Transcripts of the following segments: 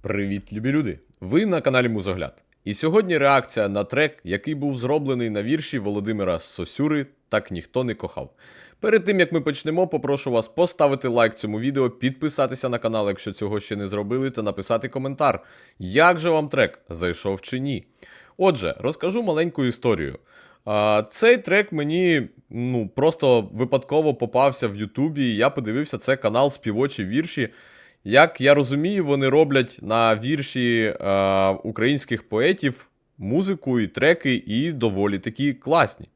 Привіт, любі люди! Ви на каналі Музогляд. І сьогодні реакція на трек, який був зроблений на вірші Володимира Сосюри Так ніхто не кохав. Перед тим як ми почнемо, попрошу вас поставити лайк цьому відео, підписатися на канал, якщо цього ще не зробили, та написати коментар, як же вам трек зайшов чи ні. Отже, розкажу маленьку історію. А, Цей трек мені ну, просто випадково попався в Ютубі. Я подивився це канал Співочі вірші. Як я розумію, вони роблять на вірші е, українських поетів музику і треки, і доволі такі класні.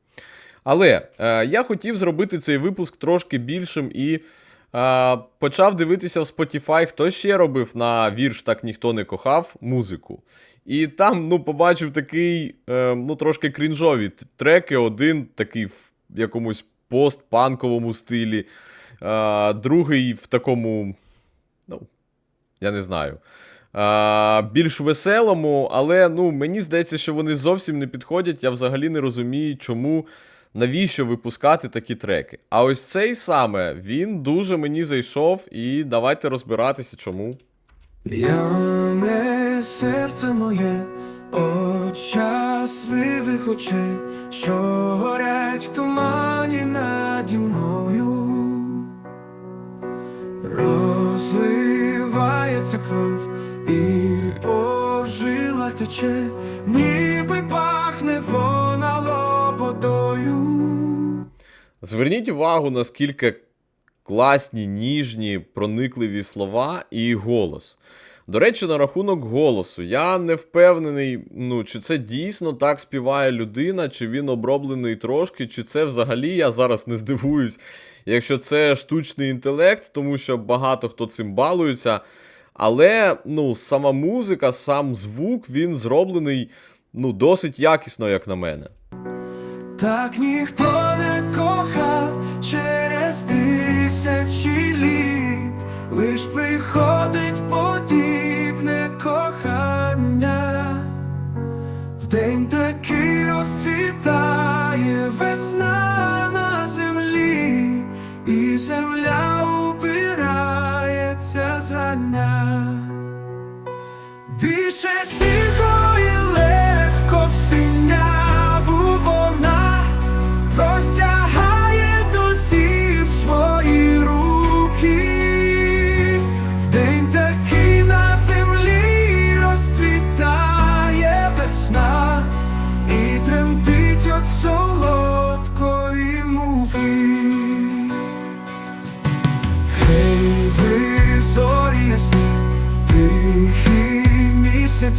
Але е, я хотів зробити цей випуск трошки більшим і е, почав дивитися в Spotify, хто ще робив на вірш Так ніхто не кохав музику. І там ну, побачив такий, е, ну, трошки крінжові треки, один такий в якомусь постпанковому стилі, е, другий в такому. Я не знаю. А, більш веселому, але ну, мені здається, що вони зовсім не підходять. Я взагалі не розумію, чому, навіщо випускати такі треки. А ось цей саме він дуже мені зайшов, і давайте розбиратися, чому. Яме серце моє, от щасливих очей, що горять розливається кров і по жилах тече, ніби пахне вона лободою. Зверніть увагу, наскільки класні, ніжні, проникливі слова і голос. До речі, на рахунок голосу, я не впевнений, ну, чи це дійсно так співає людина, чи він оброблений трошки, чи це взагалі я зараз не здивуюсь, якщо це штучний інтелект, тому що багато хто цим балується. Але ну, сама музика, сам звук, він зроблений ну, досить якісно, як на мене. Так ніхто не кохав через тисячі літ, лиш приходить подібне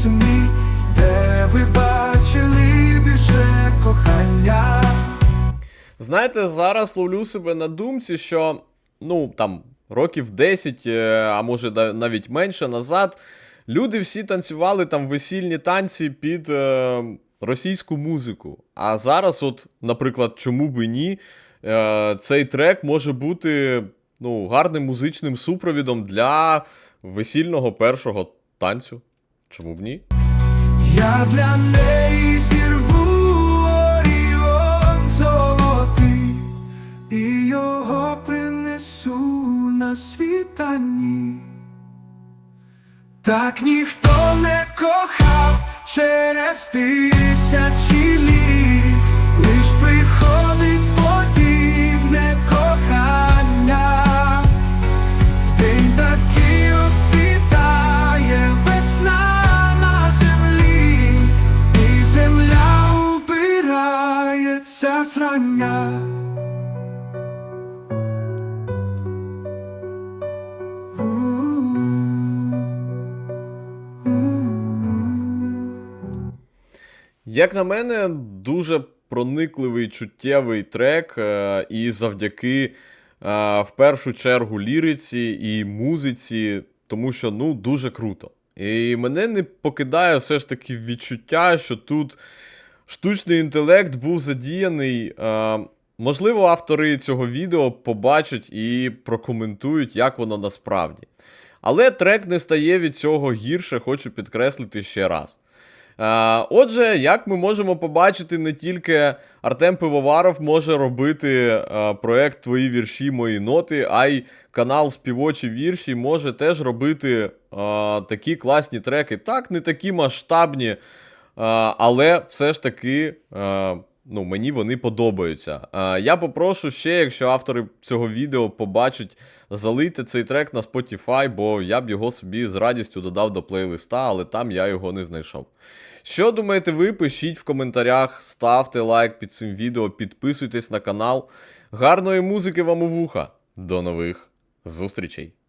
місяцю мій, де ви бачили більше кохання. Знаєте, зараз ловлю себе на думці, що ну там років 10, е, а може навіть менше назад, люди всі танцювали там весільні танці під е, російську музику. А зараз, от, наприклад, чому би ні, е, цей трек може бути ну, гарним музичним супровідом для весільного першого танцю. Чому б ні? Я для неї зірву оріон золотий, і його принесу на світанні. Так ніхто не кохав через тисячі убирається зрання. Як на мене, дуже проникливий чуттєвий трек, е, і завдяки е, в першу чергу ліриці і музиці, тому що ну дуже круто. І мене не покидає все ж таки відчуття, що тут штучний інтелект був задіяний. Е, Можливо, автори цього відео побачать і прокоментують, як воно насправді. Але трек не стає від цього гірше, хочу підкреслити ще раз. Е, Отже, як ми можемо побачити, не тільки Артем Пивоваров може робити е, проект Твої вірші, мої ноти, а й канал Співочі вірші може теж робити е, такі класні треки. Так, не такі масштабні, але все ж таки. е, Ну, мені вони подобаються. Е, я попрошу ще, якщо автори цього відео побачать, залийте цей трек на Spotify, бо я б його собі з радістю додав до плейлиста, але там я його не знайшов. Що думаєте ви? Пишіть в коментарях, ставте лайк під цим відео, підписуйтесь на канал. Гарної музики вам у вуха. До нових зустрічей!